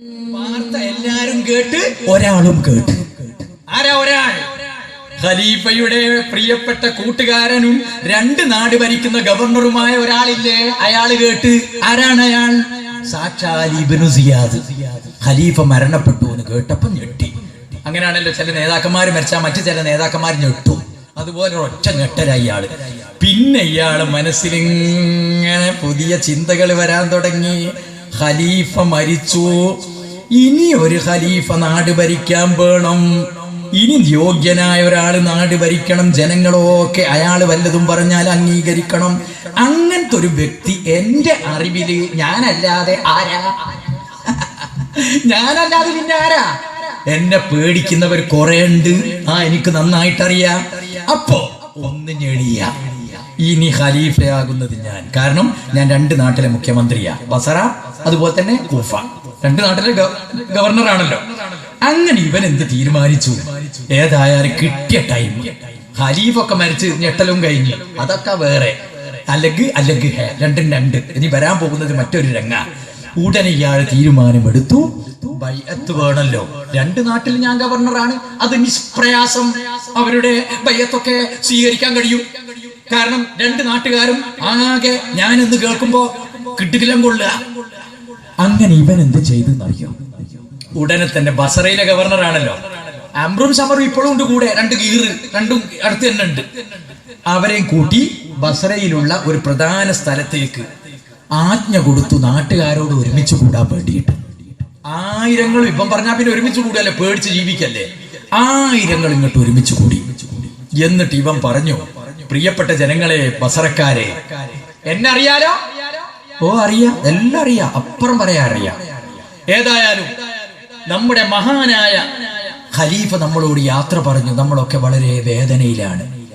വാർത്ത എല്ലാരും കേട്ട് ഒരാളും കേട്ട്. ആരാ ഒരാൾ? ഖലീഫയുടെ പ്രിയപ്പെട്ട കൂട്ടുകാരനും രണ്ട് നാട് ഭരിക്കുന്ന ഗവർണറുമായ ഒരാളില്ലേ? അയാൾ കേട്ട്. ആരാണ് അയാൾ? സാക്ഷാൽ സിയാദ്. ഖലീഫ മരണപ്പെട്ടു എന്ന് കേട്ടപ്പം ഞെട്ടി. അങ്ങനെയാണല്ലോ ചില നേതാക്കന്മാർ മരിച്ചാൽ മറ്റു ചില നേതാക്കന്മാർ ഞെട്ടും. അതുപോലെ ഒറ്റ ഞെട്ടലായി ഇയാൾ പിന്നെ ഇയാൾ മനസ്സിലിങ്ങനെ പുതിയ ചിന്തകൾ വരാൻ തുടങ്ങി. ഖലീഫ മരിച്ചു. ഇനി ഒരു ഖലീഫ നാട് ഭരിക്കാൻ വേണം. ഇനി യോഗ്യനായ ഒരാൾ നാട് ഭരിക്കണം ജനങ്ങളൊക്കെ അയാൾ വല്ലതും പറഞ്ഞാൽ അംഗീകരിക്കണം. അങ്ങനത്തെ ഒരു വ്യക്തി എന്റെ അറിവിൽ ഞാനല്ലാതെ ആരാ? ഞാനല്ലാതെ പിന്നെ ആരാ? എന്നെ പേടിക്കുന്നവർ കുറെ ഉണ്ട് ആ എനിക്ക് നന്നായിട്ടറിയാം. അപ്പോ ഒന്ന് ഞെളിയ. ഇനി ഖലീഫയാകുന്നത് ഞാൻ. കാരണം ഞാൻ രണ്ട് നാട്ടിലെ മുഖ്യമന്ത്രിയാ. ബസറ അതുപോലെ തന്നെ കൂഫ. രണ്ട് നാട്ടിലെ ഗവർണർ ആണല്ലോ അങ്ങനെ ഇവൻ എന്ത് തീരുമാനിച്ചു? ഏതായാലും കിട്ടിയ ടൈം ഖലീഫൊക്കെ മരിച്ച് ഞെട്ടലും കഴിഞ്ഞു. അതൊക്കെ വേറെ. അല്ലെങ്കിൽ അല്ലെങ്കിൽ ഹേ രണ്ടും രണ്ട്. ഇനി വരാൻ പോകുന്നത് മറ്റൊരു രംഗ. ഉടനെ ഇയാൾ തീരുമാനമെടുത്തു. ബയ്യത്ത് വേണല്ലോ. രണ്ട് നാട്ടിൽ ഞാൻ ഗവർണറാണ്. അത് നിഷ്പ്രയാസം. അവരുടെ ബയ്യത്തൊക്കെ സ്വീകരിക്കാൻ കഴിയും. കാരണം രണ്ട് നാട്ടുകാരും ആകെ ഞാൻ എന്ന് കേൾക്കുമ്പോ കിട്ടിക്കില്ലം കൊള്ളുക. അങ്ങനെ ഇവൻ എന്ത് ചെയ്തെന്നറിയോ? ഉടനെ തന്നെ ബസറയിലെ ഗവർണറാണല്ലോ. അമ്രും സമറും ഇപ്പോഴും ഉണ്ട് കൂടെ. രണ്ട് ഗീറ് രണ്ടും അടുത്ത് തന്നെ ഉണ്ട്. അവരെയും കൂട്ടി ബസറയിലുള്ള ഒരു പ്രധാന സ്ഥലത്തേക്ക് ആജ്ഞ കൊടുത്തു നാട്ടുകാരോട് ഒരുമിച്ച് കൂടാൻ വേണ്ടിയിട്ട്. ആയിരങ്ങൾ ഇപ്പം പറഞ്ഞാൽ പിന്നെ ഒരുമിച്ച് കൂടിയല്ലേ പേടിച്ച് ജീവിക്കല്ലേ? ആയിരങ്ങൾ ഇങ്ങോട്ട് ഒരുമിച്ച് കൂടി. എന്നിട്ട് ഇവൻ പറഞ്ഞു പ്രിയപ്പെട്ട ജനങ്ങളെ ബസറക്കാരെ. എന്നറിയാലോ? ഓ അറിയാം. എല്ലാം അറിയാം. അപ്പുറം പറയാ അറിയാം. ഏതായാലും നമ്മുടെ മഹാനായ ഖലീഫ നമ്മളോട് യാത്ര പറഞ്ഞു. നമ്മളൊക്കെ വളരെ വേദനയിലാണ്.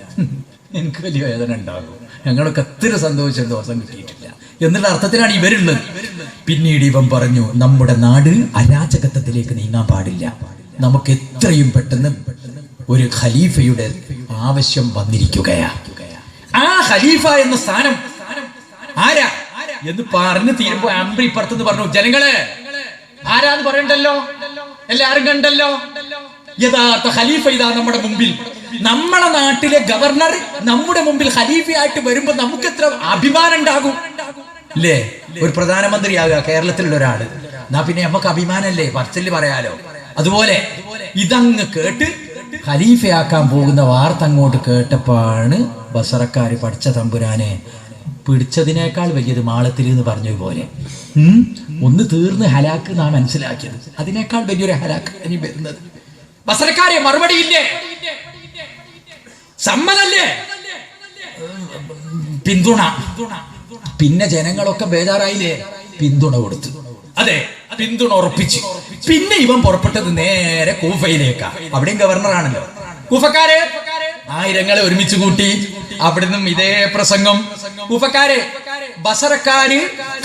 എനിക്ക് വലിയ വേദന ഉണ്ടാകും. ഞങ്ങളൊക്കെ എത്ര സന്തോഷിച്ച ദിവസം കിട്ടിയിട്ടില്ല. എന്നുള്ള അർത്ഥത്തിലാണ് ഇവരുള്ളത്. പിന്നീട് ഇവൻ പറഞ്ഞു നമ്മുടെ നാട് അരാജകത്വത്തിലേക്ക് നീങ്ങാൻ പാടില്ല. നമുക്ക് എത്രയും പെട്ടെന്ന് ഒരു ഖലീഫയുടെ ആവശ്യം വന്നിരിക്കുകയാണ് ആ ഖലീഫ എന്ന സ്ഥാനം ആരാ? എന്ന് പറഞ്ഞു തീരുമ്പോ അമ്രി ഇപ്പുറത്തുനിന്ന് പറഞ്ഞു ജനങ്ങളെ ആരാന്ന് പറയണ്ടല്ലോ? എല്ലാരും കണ്ടല്ലോ? യഥാർത്ഥ ഖലീഫ ഇതാ നമ്മുടെ മുമ്പിൽ. നമ്മളെ നാട്ടിലെ ഗവർണർ നമ്മുടെ മുമ്പിൽ ഖലീഫയായിട്ട് വരുമ്പോ നമുക്ക് എത്ര അഭിമാനം ഉണ്ടാകും? അല്ലേ ഒരു പ്രധാനമന്ത്രിയാകുക കേരളത്തിലുള്ള ഒരാൾ. എന്നാ പിന്നെ നമുക്ക് അഭിമാനല്ലേ? പറച്ചൽ പറയാലോ. അതുപോലെ ഇതങ്ങ് കേട്ട് ഖലീഫയാക്കാൻ പോകുന്ന വാർത്ത അങ്ങോട്ട് കേട്ടപ്പോഴാണ് ബസറക്കാർ പഠിച്ച തമ്പുരാനെ പിടിച്ചതിനേക്കാൾ വലിയത് മാളത്തിൽ എന്ന് പറഞ്ഞതുപോലെ പോലെ. ഒന്ന് തീർന്ന് ഹലാക്ക് നാം മനസ്സിലാക്കിയത്. അതിനേക്കാൾ വലിയൊരു ഹലാക്ക് ഇനി വരുന്നത്. ബസറക്കാരെ മറുപടി ഇല്ലേ? സമ്മതല്ലേ? പിന്തുണ. പിന്നെ ജനങ്ങളൊക്കെ ബേജാറായില്ലേ? പിന്തുണ കൊടുത്തു. അതെ പിന്തുണ ഉറപ്പിച്ചു. പിന്നെ ഇവൻ പുറപ്പെട്ടത് നേരെ കൂഫയിലേക്കാ. അവിടെയും ഗവർണറാണല്ലോ കൂഫക്കാരെ ആയിരങ്ങളെ ഒരുമിച്ച് കൂട്ടി. അവിടുന്ന് ഇതേ പ്രസംഗം. കൂഫക്കാരെ ബസറക്കാര്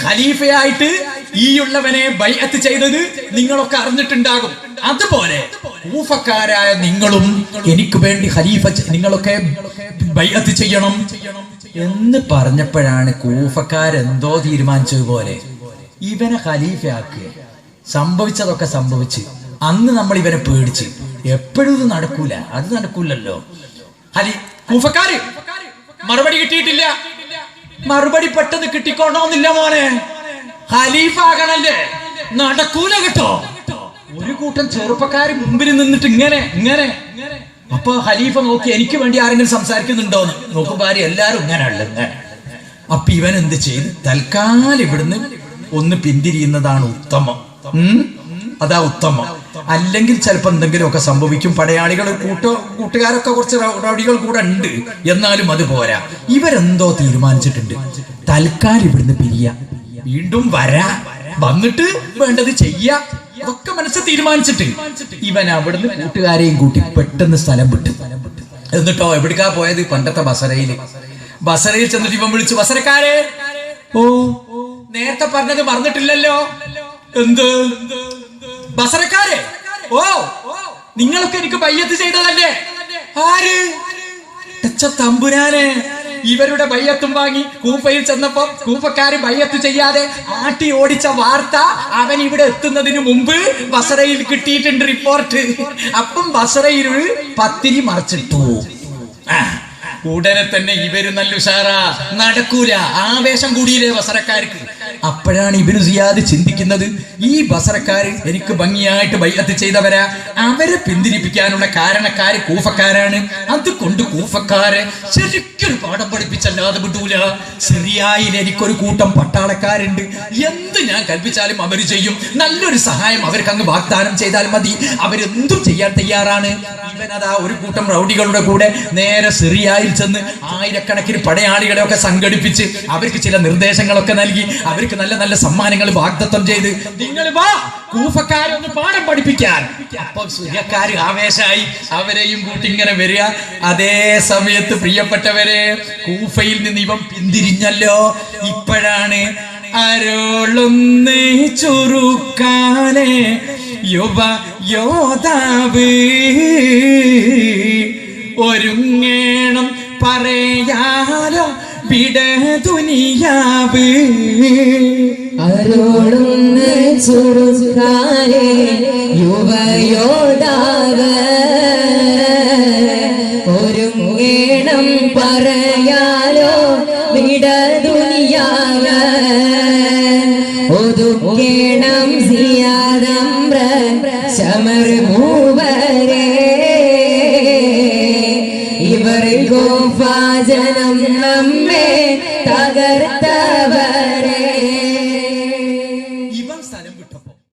ഖലീഫയായിട്ട് ഈയുള്ളവനെ ബൈഅത്ത് ചെയ്തത് നിങ്ങളൊക്കെ അറിഞ്ഞിട്ടുണ്ടാകും. അതുപോലെ കൂഫക്കാരായ നിങ്ങളും എനിക്ക് വേണ്ടി ഖലീഫ നിങ്ങളൊക്കെ ബൈഅത്ത് ചെയ്യണം എന്ന് പറഞ്ഞപ്പോഴാണ് കൂഫക്കാരെന്തോ തീരുമാനിച്ചതുപോലെ. ഇവനെ ഖലീഫയാക്കുക സംഭവിച്ചതൊക്കെ സംഭവിച്ച്. അന്ന് നമ്മൾ ഇവനെ പേടിച്ച്. എപ്പോഴും ഇത് നടക്കൂല. അത് നടക്കൂലല്ലോ. ഹലി കൂഫക്കാര് മറുപടി കിട്ടിയിട്ടില്ല. മറുപടി പെട്ടെന്ന് കിട്ടിക്കോണമെന്നില്ല മോനെ. ഖലീഫ നടക്കൂല കേട്ടോ. ഒരു കൂട്ടം ചെറുപ്പക്കാര് മുമ്പിൽ നിന്നിട്ട് ഇങ്ങനെ ഇങ്ങനെ. അപ്പൊ ഖലീഫ നോക്കി എനിക്ക് വേണ്ടി ആരെങ്കിലും സംസാരിക്കുന്നുണ്ടോന്ന്? നോക്കുമ്പോ എല്ലാരും ഇങ്ങനെ അപ്പൊ ഇവൻ എന്ത് ചെയ്ത്? തൽക്കാലം ഇവിടുന്ന് ഒന്ന് പിന്തിരിയുന്നതാണ് ഉത്തമം. അതാ ഉത്തമം. അല്ലെങ്കിൽ ചിലപ്പോ എന്തെങ്കിലുമൊക്കെ സംഭവിക്കും. പടയാളികൾ കൂട്ടോ കൂട്ടുകാരൊക്കെ കുറച്ച് റൗഡികൾ കൂടെ ഉണ്ട്. എന്നാലും അത് പോരാ. ഇവരെന്തോ തീരുമാനിച്ചിട്ടുണ്ട്. തൽക്കാലം ഇവിടുന്ന് പിരിയ. വീണ്ടും വരാ. വന്നിട്ട് വേണ്ടത് ചെയ്യ. അതൊക്കെ മനസ്സ് തീരുമാനിച്ചിട്ട്. ഇവൻ അവിടുന്ന് കൂട്ടുകാരെയും കൂട്ടി പെട്ടെന്ന് സ്ഥലം വിട്ടു. എന്നിട്ടോ എവിടേക്കാ പോയത് പണ്ടത്തെ ബസറയിൽ? ബസറയിൽ ചെന്നിട്ട് ഇവൻ വിളിച്ചു ബസരക്കാരെ! ഓ. നേരത്തെ പറഞ്ഞത് മറന്നിട്ടില്ലല്ലോ? എന്ത്? ബസറക്കാരെ ഓ നിങ്ങളൊക്കെ എനിക്ക് ബയ്യത്ത് ചെയ്തതല്ലേ? ആര്? തമ്പുരാനെ? ഇവരുടെ ബയ്യത്തും വാങ്ങി കൂപ്പയിൽ ചെന്നപ്പോ കൂഫക്കാര് ബയ്യത്ത് ചെയ്യാതെ ആട്ടി ഓടിച്ച വാർത്ത അവൻ ഇവിടെ എത്തുന്നതിന് മുമ്പ് ബസറയിൽ കിട്ടിയിട്ടുണ്ട് റിപ്പോർട്ട് അപ്പം ബസറയിൽ പത്തിരി മറച്ചിട്ടു. ആ, ഉടനെ തന്നെ ഇവർ നല്ല ഉഷാറാ. നടക്കൂല. ആവേശം കൂടിയില്ലേ ബസറക്കാർക്ക് അപ്പോഴാണ് ഇവർ സിയാദ് ചിന്തിക്കുന്നത് ഈ ബസറക്കാർ എനിക്ക് ഭംഗിയായിട്ട് ബൈഅത്ത് ചെയ്തവരാ. അവരെ പിന്തിരിപ്പിക്കാനുള്ള കാരണക്കാര് കൂഫക്കാരാണ്. അതുകൊണ്ട് കൂഫക്കാരെ ശരിക്കും പാഠം പഠിപ്പിച്ചല്ലാതെ വിടൂല. സിറിയായിൽ എനിക്കൊരു കൂട്ടം പട്ടാളക്കാരുണ്ട്. എന്ത് ഞാൻ കൽപ്പിച്ചാലും അവർ ചെയ്യും. നല്ലൊരു സഹായം അവർക്ക് അങ്ങ് വാഗ്ദാനം ചെയ്താൽ മതി. അവരെന്തും ചെയ്യാൻ തയ്യാറാണ്. ഇവനതാ ഒരു കൂട്ടം റൗഡികളുടെ കൂടെ നേരെ സിറിയായിൽ ചെന്ന് ആയിരക്കണക്കിന് പടയാളികളെ ഒക്കെ സംഘടിപ്പിച്ച് അവർക്ക് ചില നിർദ്ദേശങ്ങളൊക്കെ നൽകി അവർക്ക് നല്ല നല്ല സമ്മാനങ്ങൾ വാഗ്ദത്തം ചെയ്ത് നിങ്ങൾ വാ കൂഫക്കാരെ ഒന്ന് പാഠം പഠിപ്പിക്കാൻ. അപ്പൊ സൂര്യക്കാർ ആവേശമായി അവരെയും കൂട്ടി ഇങ്ങനെ വരിക. അതേ സമയത്ത് പ്രിയപ്പെട്ടവരെ കൂഫയിൽ നിന്ന് ഇവൻ പിന്തിരിഞ്ഞല്ലോ. ഇപ്പോഴാണ് ചുരുക്കാനെ യുവ യോധാവ് ഒരുങ്ങേണം പറയാലോ വിട ദുനിയാവ് അരുളുന്ന് ചുരുക്കാരെ യുവയോടാവ്. ഒരു വേണം പറയാലോ വിട ദുനിയാവ് ഒതുക്കേണം സിയാദംബ്ര ശമർ മൂവരെ. ഇവർ ജനം നമ്മേ തകർത്ത